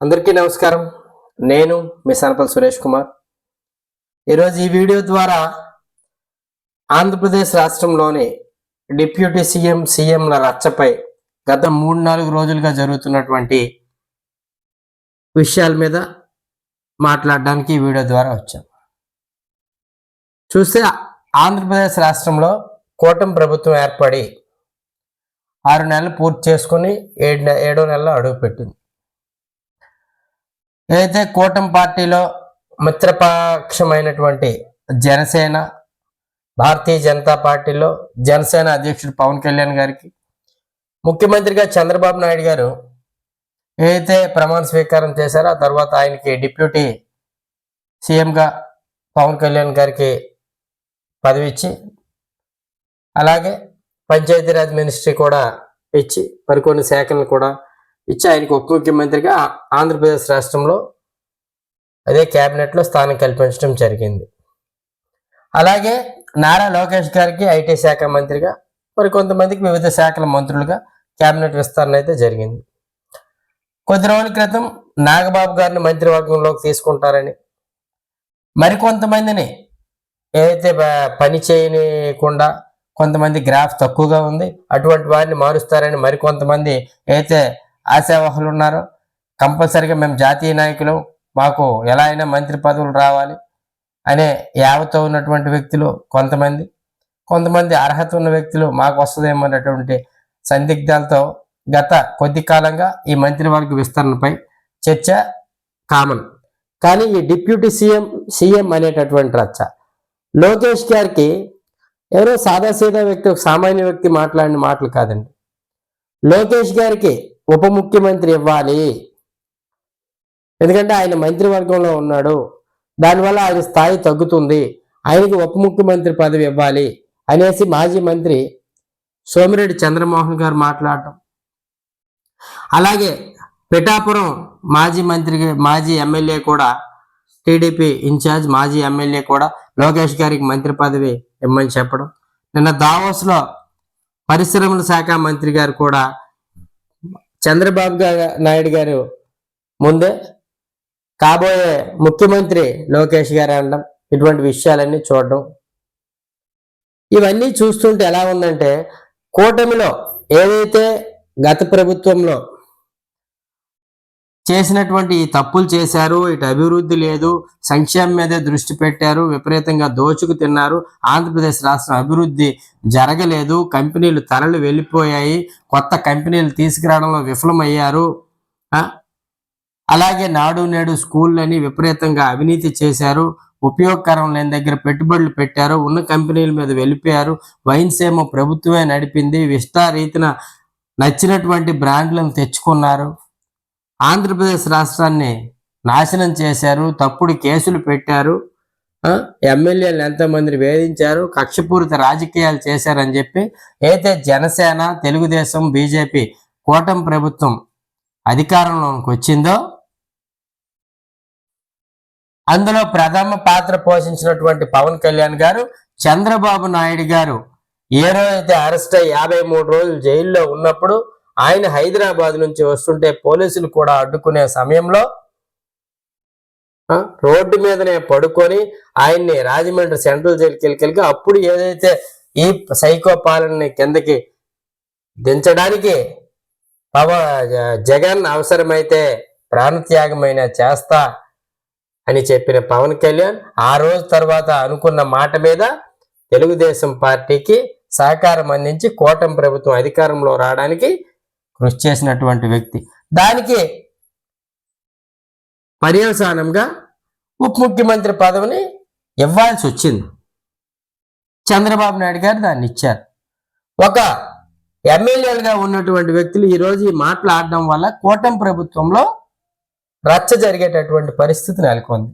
అందరికీ నమస్కారం. నేను మీ సనపల్ సురేష్ కుమార్. ఈరోజు ఈ వీడియో ద్వారా ఆంధ్రప్రదేశ్ రాష్ట్రంలోని డిప్యూటీ సీఎం సీఎంల రచ్చపై గత మూడు నాలుగు రోజులుగా జరుగుతున్నటువంటి విషయాల మీద మాట్లాడడానికి ఈ వీడియో ద్వారా వచ్చాం. చూస్తే ఆంధ్రప్రదేశ్ రాష్ట్రంలో కూటమి ప్రభుత్వం ఏర్పడి ఆరు నెలలు పూర్తి చేసుకుని ఏడు ఏడో నెలలో అడుగుపెట్టింది. ఏదైతే కూటమి పార్టీలో మిత్రపక్షమైనటువంటి జనసేన భారతీయ జనతా పార్టీలో జనసేన అధ్యక్షుడు పవన్ కళ్యాణ్ గారికి ముఖ్యమంత్రిగా చంద్రబాబు నాయుడు గారు ఏదైతే ప్రమాణ స్వీకారం చేశారో ఆ తర్వాత ఆయనకి డిప్యూటీ సీఎంగా పవన్ కళ్యాణ్ గారికి పదవి ఇచ్చి అలాగే పంచాయతీరాజ్ మినిస్ట్రీ కూడా ఇచ్చి మరికొన్ని శాఖలను కూడా ఇచ్చి ఆయనకు ఉప ముఖ్యమంత్రిగా ఆంధ్రప్రదేశ్ రాష్ట్రంలో అదే క్యాబినెట్లో స్థానం కల్పించడం జరిగింది. అలాగే నారా లోకేష్ గారికి ఐటీ శాఖ మంత్రిగా మరి కొంతమందికి వివిధ శాఖల మంత్రులుగా క్యాబినెట్ విస్తరణ అయితే జరిగింది. కొద్ది రోజుల క్రితం నాగబాబు గారిని మంత్రివర్గంలోకి తీసుకుంటారని మరికొంతమందిని ఏదైతే పని చేయనికుండా కొంతమంది గ్రాఫ్ తక్కువగా ఉంది అటువంటి వారిని మారుస్తారని మరికొంతమంది అయితే ఆశావహులు ఉన్నారు. కంపల్సరిగా మేము జాతీయ నాయకులు. మాకు ఎలా అయినా మంత్రి పదవులు రావాలి అనే యావతో ఉన్నటువంటి వ్యక్తులు కొంతమంది. కొంతమంది అర్హత ఉన్న వ్యక్తులు మాకు వస్తుందేమో అనేటువంటి సందిగ్ధాలతో గత కొద్ది కాలంగా ఈ మంత్రివర్గ విస్తరణపై చర్చ కామన్. కానీ ఈ డిప్యూటీ సీఎం సీఎం అనేటటువంటి రచ్చ. లోకేష్ గారికి ఎవరో సాదాసీదా వ్యక్తి ఒక సామాన్య వ్యక్తి మాట్లాడిన మాటలు కాదండి. లోకేష్ గారికి ఉప ముఖ్యమంత్రి ఇవ్వాలి. ఎందుకంటే ఆయన మంత్రివర్గంలో ఉన్నాడు. దానివల్ల ఆయన స్థాయి తగ్గుతుంది. ఆయనకి ఉప ముఖ్యమంత్రి పదవి ఇవ్వాలి అనేసి మాజీ మంత్రి సోమిరెడ్డి చంద్రమోహన్ గారు మాట్లాడటం. అలాగే పిఠాపురం మాజీ మంత్రి మాజీ ఎమ్మెల్యే కూడా టీడీపీ ఇన్ఛార్జ్ మాజీ ఎమ్మెల్యే కూడా లోకేష్ గారికి మంత్రి పదవి ఇమ్మని చెప్పడం. నిన్న దావోస్లో పరిశ్రమల శాఖ మంత్రి గారు కూడా చంద్రబాబు నాయుడు గారు ముందే కాబోయే ముఖ్యమంత్రి లోకేష్ గారు అనడం ఇటువంటి విషయాలన్నీ చూడడం. ఇవన్నీ చూస్తుంటే ఎలా ఉందంటే కూటమిలో ఏదైతే గత ప్రభుత్వంలో చేసినటువంటి ఈ తప్పులు చేశారు ఇటు అభివృద్ధి లేదు సంక్షేమం మీదే దృష్టి పెట్టారు విపరీతంగా దోచుకు తిన్నారు ఆంధ్రప్రదేశ్ రాష్ట్రం అభివృద్ధి జరగలేదు కంపెనీలు తరలి వెళ్ళిపోయాయి కొత్త కంపెనీలు తీసుకురావడంలో విఫలమయ్యారు. అలాగే నాడు నేడు స్కూళ్ళని విపరీతంగా అవినీతి చేశారు ఉపయోగకరం లేని దగ్గర పెట్టుబడులు పెట్టారు ఉన్న కంపెనీల మీద వెళ్ళిపోయారు వైన్స్ ఏమో ప్రభుత్వమే నడిపింది విస్తారీతిన నచ్చినటువంటి బ్రాండ్లను తెచ్చుకున్నారు. ఆంధ్రప్రదేశ్ రాష్ట్రాన్ని నాశనం చేశారు తప్పుడు కేసులు పెట్టారు ఎమ్మెల్యేలు ఎంతమందిని వేధించారు కక్షపూరిత రాజకీయాలు చేశారని చెప్పి అయితే జనసేన తెలుగుదేశం బీజేపీ కూటమి ప్రభుత్వం అధికారంలోకి వచ్చిందో అందులో ప్రథమ పాత్ర పోషించినటువంటి పవన్ కళ్యాణ్ గారు చంద్రబాబు నాయుడు గారు ఏ రోజైతే అరెస్ట్ అయ్యి యాభై మూడు రోజులు జైల్లో ఉన్నప్పుడు ఆయన హైదరాబాద్ నుంచి వస్తుంటే పోలీసులు కూడా అడ్డుకునే సమయంలో రోడ్డు మీదనే పడుకొని ఆయన్ని రాజమండ్రి సెంట్రల్ జైలుకి వెళ్ళి అప్పుడు ఏదైతే ఈ సైకో పాలనని కిందకి దించడానికి పవ జగన్ అవసరమైతే ప్రాణత్యాగమైన చేస్తా అని చెప్పిన పవన్ కళ్యాణ్ ఆ రోజు తర్వాత అనుకున్న మాట మీద తెలుగుదేశం పార్టీకి సహకారం అందించి కోటం ప్రభుత్వం అధికారంలో రావడానికి కృషి చేసినటువంటి వ్యక్తి. దానికి పర్యవసానంగా ఉప ముఖ్యమంత్రి పదవిని ఇవ్వాల్సి వచ్చింది. చంద్రబాబు నాయుడు గారు దాన్ని ఇచ్చారు. ఒక ఎమ్మెల్యేలుగా ఉన్నటువంటి వ్యక్తులు ఈరోజు ఈ మాటలు ఆడడం వల్ల కూటమి ప్రభుత్వంలో రచ్చ జరిగేటటువంటి పరిస్థితి నెలకొంది.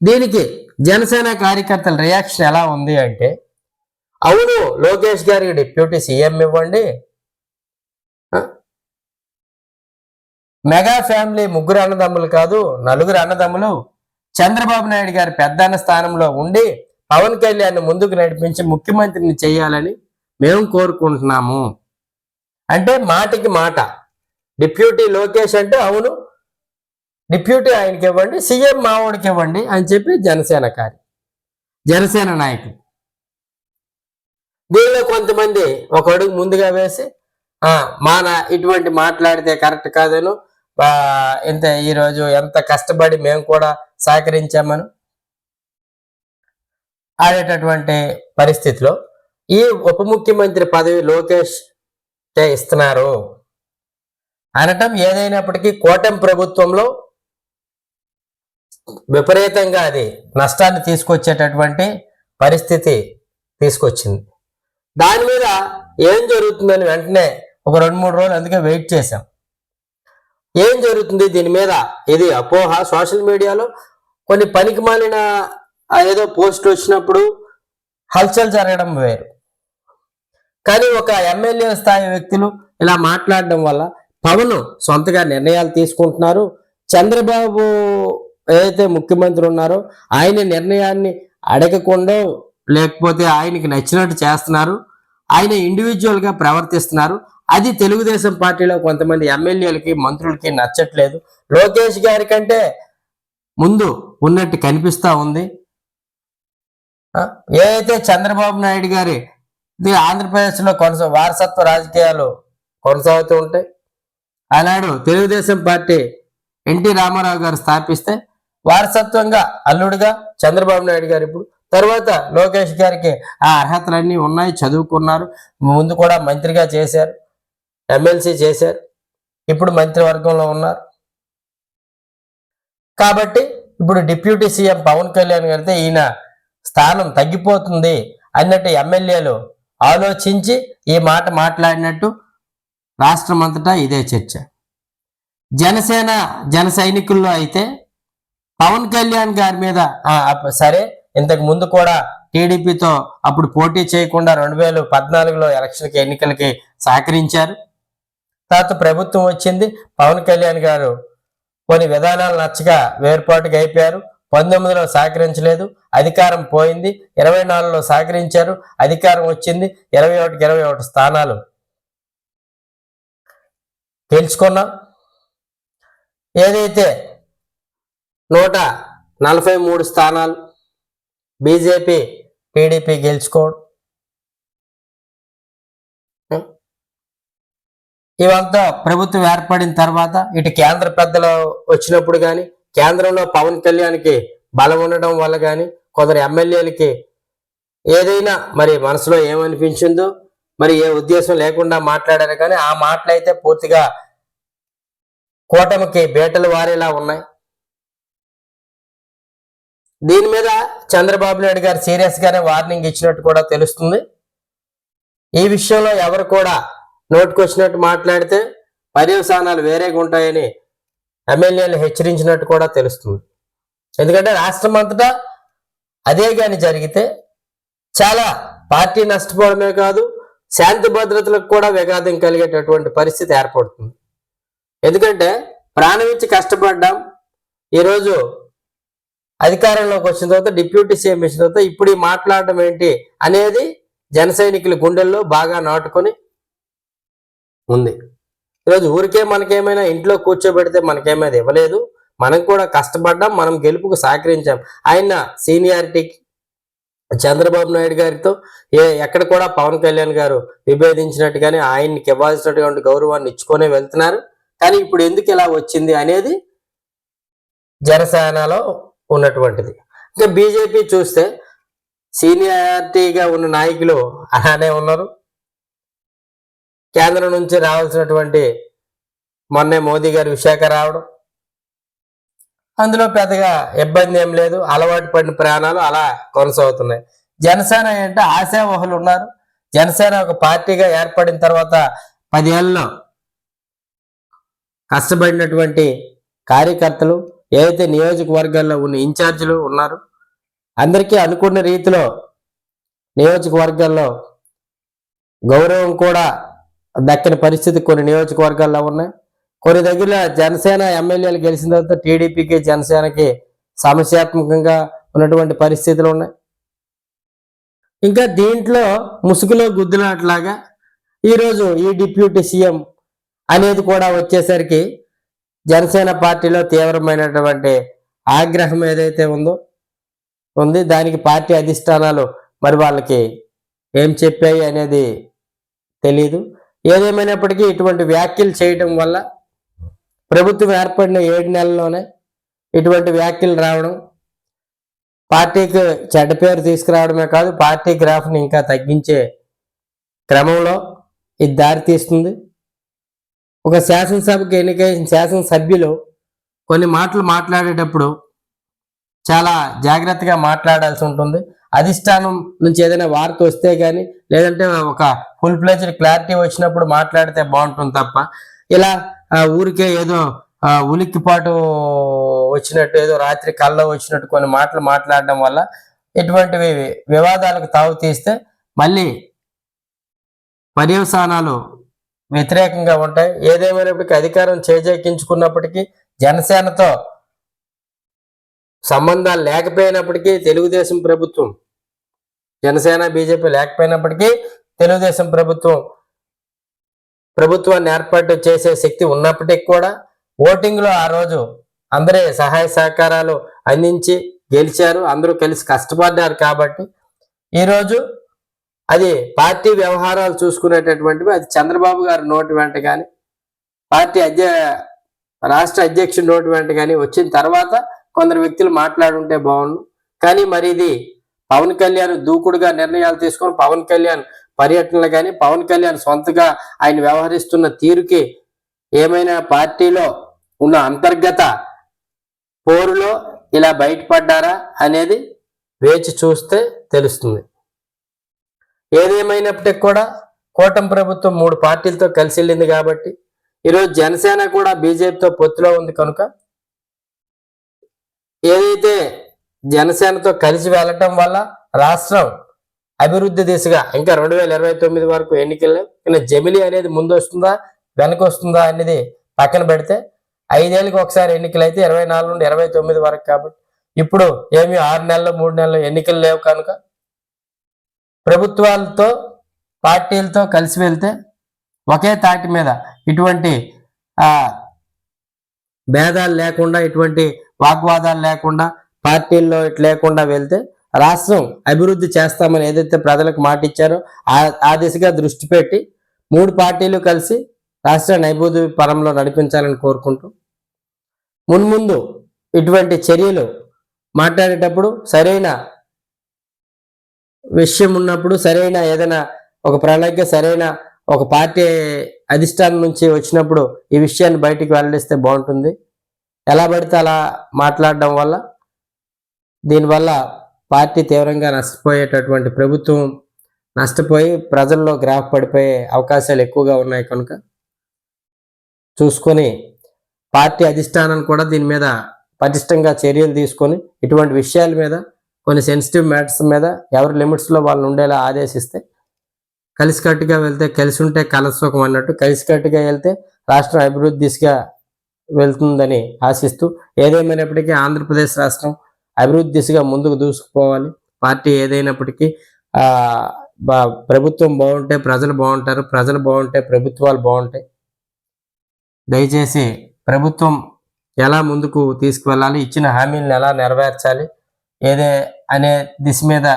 దీనికి జనసేన కార్యకర్తల రియాక్షన్ ఎలా ఉంది అంటే అవును లోకేష్ గారికి డిప్యూటీ సీఎం ఇవ్వండి ఆ? మెగా ఫ్యామిలీ ముగ్గురు అన్నదమ్ములు కాదు నలుగురు అన్నదమ్ములు చంద్రబాబు నాయుడు గారి పెద్దన్న స్థానంలో ఉండి పవన్ కళ్యాణ్ ముందుకు నడిపించి ముఖ్యమంత్రిని చేయాలని మేము కోరుకుంటున్నాము. అంటే మాటికి మాట. డిప్యూటీ లోకేష్ అంటే అవును డిప్యూటీ ఆయనకి ఇవ్వండి సీఎం మావోడికి ఇవ్వండి అని చెప్పి జనసేన కారి జనసేన నాయకులు. దీనిలో కొంతమంది ఒక అడుగు ముందుగా వేసి మా ఇటువంటి మాట్లాడితే కరెక్ట్ కాదను ఇంత ఈరోజు ఎంత కష్టపడి మేము కూడా సహకరించామను ఆడేటటువంటి పరిస్థితిలో ఈ ఉప ముఖ్యమంత్రి పదవి లోకేష్ ఇస్తున్నారు అనటం ఏదైనప్పటికీ కూటమి ప్రభుత్వంలో విపరీతంగా అది నష్టాన్ని తీసుకొచ్చేటటువంటి పరిస్థితి తీసుకొచ్చింది. దాని మీద ఏం జరుగుతుందని వెంటనే ఒక రెండు మూడు రోజులు అందుకే వెయిట్ చేశాం. ఏం జరుగుతుంది దీని మీద? ఇది అపోహ సోషల్ మీడియాలో? కొన్ని పనికి మాలిన ఏదో పోస్ట్ వచ్చినప్పుడు హల్చల్ జరగడం వేరు. కానీ ఒక ఎమ్మెల్యే స్థాయి వ్యక్తులు ఇలా మాట్లాడడం వల్ల పవన్ సొంతగా నిర్ణయాలు తీసుకుంటున్నారు. చంద్రబాబు ఏదైతే ముఖ్యమంత్రి ఉన్నారో ఆయన నిర్ణయాన్ని అడగకుండా లేకపోతే ఆయనకి నచ్చినట్టు చేస్తున్నారు. ఆయన ఇండివిజువల్గా ప్రవర్తిస్తున్నారు. అది తెలుగుదేశం పార్టీలో కొంతమంది ఎమ్మెల్యేలకి మంత్రులకి నచ్చట్లేదు. లోకేష్ గారి కంటే ముందు ఉన్నట్టు కనిపిస్తా ఉంది. ఏదైతే చంద్రబాబు నాయుడు గారి ఆంధ్రప్రదేశ్లో కొనసా వారసత్వ రాజకీయాలు కొనసాగుతూ ఉంటాయి. ఆనాడు తెలుగుదేశం పార్టీ ఎన్టీ రామారావు గారు స్థాపిస్తే వారసత్వంగా అల్లుడుగా చంద్రబాబు నాయుడు గారు ఇప్పుడు తర్వాత లోకేష్ గారికి ఆ అర్హతలన్నీ ఉన్నాయి చదువుకున్నారు. ముందు కూడా మంత్రిగా చేశారు ఎమ్మెల్సీ చేశారు. ఇప్పుడు మంత్రివర్గంలో ఉన్నారు. కాబట్టి ఇప్పుడు డిప్యూటీ సీఎం పవన్ కళ్యాణ్ గారితే ఈయన స్థానం తగ్గిపోతుంది అన్నట్టు ఎమ్మెల్యేలు ఆలోచించి ఈ మాట మాట్లాడినట్టు రాష్ట్రం అంతటా ఇదే చర్చ. జనసేన జన సైనికుల్లో అయితే పవన్ కళ్యాణ్ గారి మీద సరే ఇంతకు ముందు కూడా టీడీపీతో అప్పుడు పోటీ చేయకుండా రెండు వేల పద్నాలుగులో ఎలక్షన్కి ఎన్నికలకి సహకరించారు. తర్వాత ప్రభుత్వం వచ్చింది. పవన్ కళ్యాణ్ గారు కొన్ని విధానాలు నచ్చక వేర్పాటుగా అయిపోయారు. పంతొమ్మిదిలో సహకరించలేదు. అధికారం పోయింది. ఇరవై నాలుగులో సహకరించారు. అధికారం వచ్చింది. ఇరవై ఒకటికి ఇరవై ఒకటి స్థానాలు గెలుచుకున్నాం. ఏదైతే నూట నలభై మూడు స్థానాలు బీజేపీ టీడీపీ గెలుచుకోవడం ఇవంతా ప్రభుత్వం ఏర్పడిన తర్వాత ఇటు కేంద్ర పెద్దలు వచ్చినప్పుడు కానీ కేంద్రంలో పవన్ కళ్యాణ్కి బలం ఉండడం వల్ల కానీ కొందరు ఎమ్మెల్యేలకి ఏదైనా మరి మనసులో ఏమనిపించిందో మరి ఏ ఉద్దేశం లేకుండా మాట్లాడారు కానీ ఆ మాటలు అయితే పూర్తిగా కూటమికి బేటలు వారేలా ఉన్నాయి. దీని మీద చంద్రబాబు నాయుడు గారు సీరియస్గానే వార్నింగ్ ఇచ్చినట్టు కూడా తెలుస్తుంది. ఈ విషయంలో ఎవరు కూడా నోటుకొచ్చినట్టు మాట్లాడితే పర్యవసానాలు వేరేగా ఉంటాయని ఎమ్మెల్యేలు హెచ్చరించినట్టు కూడా తెలుస్తుంది. ఎందుకంటే రాష్ట్రం అంతటా అదే కానీ జరిగితే చాలా పార్టీ నష్టపోవడమే కాదు శాంతి భద్రతలకు కూడా విఘాతం కలిగేటటువంటి పరిస్థితి ఏర్పడుతుంది. ఎందుకంటే ప్రాణం ఇచ్చి కష్టపడ్డాం. ఈరోజు అధికారంలోకి వచ్చిన తర్వాత డిప్యూటీ సీఎం ఇచ్చిన తర్వాత ఇప్పుడు ఈ మాట్లాడడం ఏంటి అనేది జన సైనికుల గుండెల్లో బాగా నాటుకొని ఉంది. ఈరోజు ఊరికే మనకేమైనా ఇంట్లో కూర్చోబెడితే మనకేమైనా ఇవ్వలేదు. మనం కూడా కష్టపడ్డాం మనం గెలుపుకు సహకరించాం. ఆయన సీనియారిటీకి చంద్రబాబు నాయుడు గారితో ఏ ఎక్కడ కూడా పవన్ కళ్యాణ్ గారు విభేదించినట్టుగానే ఆయనకి ఇవ్వాల్సినటువంటి గౌరవాన్ని ఇచ్చుకొనే వెళ్తున్నారు. కానీ ఇప్పుడు ఎందుకు ఇలా వచ్చింది అనేది జనసేనలో ఉన్నటువంటిది. ఇంకా బీజేపీ చూస్తే సీనియారిటీగా ఉన్న నాయకులు అలానే ఉన్నారు. కేంద్రం నుంచి రావాల్సినటువంటి మొన్నే మోదీ గారు విశాఖ రావడం. అందులో పెద్దగా ఇబ్బంది ఏం లేదు. అలవాటు పడిన ప్రాణాలు అలా కొనసాగుతున్నాయి. జనసేన అంటే ఆశావహులు ఉన్నారు. జనసేన ఒక పార్టీగా ఏర్పడిన తర్వాత పదేళ్ళలో కష్టపడినటువంటి కార్యకర్తలు ఏదైతే నియోజకవర్గాల్లో ఉన్న ఇన్ఛార్జీలు ఉన్నారు అందరికీ అనుకున్న రీతిలో నియోజకవర్గాల్లో గౌరవం కూడా దక్కని పరిస్థితి కొన్ని నియోజకవర్గాల్లో ఉన్నాయి. కొన్ని దగ్గర జనసేన ఎమ్మెల్యేలు గెలిచిన తర్వాత టీడీపీకి జనసేనకి సమస్యాత్మకంగా ఉన్నటువంటి పరిస్థితులు ఉన్నాయి. ఇంకా దీంట్లో ముసుగులో గుద్దులాట్లాగా ఈరోజు ఈ డిప్యూటీ సీఎం అనేది కూడా వచ్చేసరికి జనసేన పార్టీలో తీవ్రమైనటువంటి ఆగ్రహం ఏదైతే ఉందో ఉంది దానికి పార్టీ అధిష్టానాలు మరి వాళ్ళకి ఏం చెప్పాయి అనేది తెలియదు ఏదేమైనప్పటికీ ఇటువంటి వ్యాఖ్యలు చేయడం వల్ల ప్రభుత్వం ఏర్పడిన ఏడు నెలల్లోనే ఇటువంటి వ్యాఖ్యలు రావడం పార్టీకి చెడ్డ పేరు తీసుకురావడమే కాదు పార్టీ గ్రాఫ్ని ఇంకా తగ్గించే క్రమంలో ఇది దారి తీస్తుంది ఒక శాసనసభకు ఎన్నికైన శాసనసభ్యులు కొన్ని మాటలు మాట్లాడేటప్పుడు చాలా జాగ్రత్తగా మాట్లాడాల్సి ఉంటుంది. అధిష్టానం నుంచి ఏదైనా వార్త వస్తే కానీ లేదంటే ఒక ఫుల్ ఫ్లెజ్డ్ క్లారిటీ వచ్చినప్పుడు మాట్లాడితే బాగుంటుంది తప్ప ఇలా ఊరికే ఏదో ఉలిక్కిపాటు వచ్చినట్టు ఏదో రాత్రి కళ్ళ వచ్చినట్టు కొన్ని మాటలు మాట్లాడడం వల్ల ఎటువంటివి వివాదాలకు తావు తీస్తే మళ్ళీ పర్యవసానాలు వ్యతిరేకంగా ఉంటాయి. ఏదేమైనప్పటికీ అధికారం చేజెక్కించుకున్నప్పటికీ జనసేనతో సంబంధాలు లేకపోయినప్పటికీ తెలుగుదేశం ప్రభుత్వం జనసేన బీజేపీ లేకపోయినప్పటికీ తెలుగుదేశం ప్రభుత్వం ప్రభుత్వాన్ని ఏర్పాటు చేసే శక్తి ఉన్నప్పటికీ కూడా ఓటింగ్లో ఆ రోజు అందరే సహాయ సహకారాలు అందించి గెలిచారు. అందరూ కలిసి కష్టపడ్డారు కాబట్టి ఈరోజు అది పార్టీ వ్యవహారాలు చూసుకునేటటువంటివి అది చంద్రబాబు గారి నోటి వెంట కానీ పార్టీ అధ్య రాష్ట్ర అధ్యక్షుడి నోటి వెంట కానీ వచ్చిన తర్వాత కొందరు వ్యక్తులు మాట్లాడుంటే బాగుండు. కానీ మరి ఇది పవన్ కళ్యాణ్ దూకుడుగా నిర్ణయాలు తీసుకొని పవన్ కళ్యాణ్ పర్యటనలు కానీ పవన్ కళ్యాణ్ సొంతగా ఆయన వ్యవహరిస్తున్న తీరుకి ఏమైనా పార్టీలో ఉన్న అంతర్గత పోరులో ఇలా బయటపడ్డారా అనేది వేచి చూస్తే తెలుస్తుంది. ఏదేమైనప్పటికి కూడా కూటమి ప్రభుత్వం మూడు పార్టీలతో కలిసి వెళ్ళింది కాబట్టి ఈరోజు జనసేన కూడా బీజేపీతో పొత్తులో ఉంది కనుక ఏదైతే జనసేనతో కలిసి వెళ్ళటం వల్ల రాష్ట్రం అభివృద్ధి దిశగా ఇంకా రెండు వేల ఇరవై తొమ్మిది వరకు ఎన్నికలు కానీ జమిలి అనేది ముందు వస్తుందా వెనక వస్తుందా అనేది పక్కన పెడితే ఐదేళ్ళకి ఒకసారి ఎన్నికలు అయితే ఇరవై నాలుగు నుండి ఇరవై తొమ్మిది వరకు కాబట్టి ఇప్పుడు ఏమి ఆరు నెలలు మూడు నెలలు ఎన్నికలు లేవు కనుక ప్రభుత్వాలతో పార్టీలతో కలిసి వెళ్తే ఒకే తాటి మీద ఇటువంటి భేదాలు లేకుండా ఇటువంటి వాగ్వాదాలు లేకుండా పార్టీల్లో ఇటు లేకుండా వెళ్తే రాష్ట్రం అభివృద్ధి చేస్తామని ఏదైతే ప్రజలకు మాట ఇచ్చారో ఆ ఆ దిశగా దృష్టి పెట్టి మూడు పార్టీలు కలిసి రాష్ట్రాన్ని అభివృద్ధి పరంలో నడిపించాలని కోరుకుంటూ మున్ముందు ఇటువంటి చర్యలు మాట్లాడేటప్పుడు సరైన విషయం ఉన్నప్పుడు సరైన ఏదైనా ఒక ప్రణాళిక సరైన ఒక పార్టీ అధిష్టానం నుంచి వచ్చినప్పుడు ఈ విషయాన్ని బయటికి వెల్లడిస్తే బాగుంటుంది. ఎలా పడితే అలా మాట్లాడడం వల్ల దీనివల్ల పార్టీ తీవ్రంగా నష్టపోయేటటువంటి ప్రభుత్వం నష్టపోయి ప్రజల్లో గ్రాఫ్ పడిపోయే అవకాశాలు ఎక్కువగా ఉన్నాయి కనుక చూసుకొని పార్టీ అధిష్టానం కూడా దీని మీద పటిష్టంగా చర్యలు తీసుకొని ఇటువంటి విషయాల మీద కొన్ని సెన్సిటివ్ మ్యాటర్స్ మీద ఎవరి లిమిట్స్లో వాళ్ళు ఉండేలా ఆదేశిస్తే కలిసికట్టుగా వెళ్తే కలిసి ఉంటే కలసుఖం అన్నట్టు కలిసికట్టుగా వెళ్తే రాష్ట్రం అభివృద్ధి దిశగా వెళ్తుందని ఆశిస్తూ ఏదేమైనప్పటికీ ఆంధ్రప్రదేశ్ రాష్ట్రం అభివృద్ధి దిశగా ముందుకు దూసుకుపోవాలి. పార్టీ ఏదైనప్పటికీ బా- ప్రభుత్వం బాగుంటే ప్రజలు బాగుంటారు ప్రజలు బాగుంటే ప్రభుత్వాలు బాగుంటాయి. దయచేసి ప్రభుత్వం ఎలా ముందుకు తీసుకువెళ్ళాలి ఇచ్చిన హామీలను ఎలా నెరవేర్చాలి ఏదే అనే దిశ మీద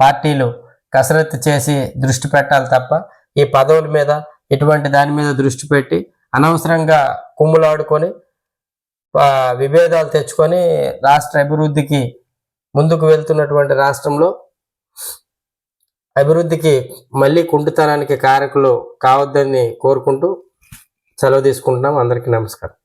పార్టీలు కసరత్తు చేసి దృష్టి పెట్టాలి తప్ప ఈ పదవుల మీద ఇటువంటి దాని మీద దృష్టి పెట్టి అనవసరంగా కుమ్ములాడుకొని విభేదాలు తెచ్చుకొని రాష్ట్ర అభివృద్ధికి ముందుకు వెళ్తున్నటువంటి రాష్ట్రంలో అభివృద్ధికి మళ్ళీ కుంటుతనానికి కారకులు కావద్దని కోరుకుంటూ సెలవు తీసుకుంటున్నాం. అందరికీ నమస్కారం.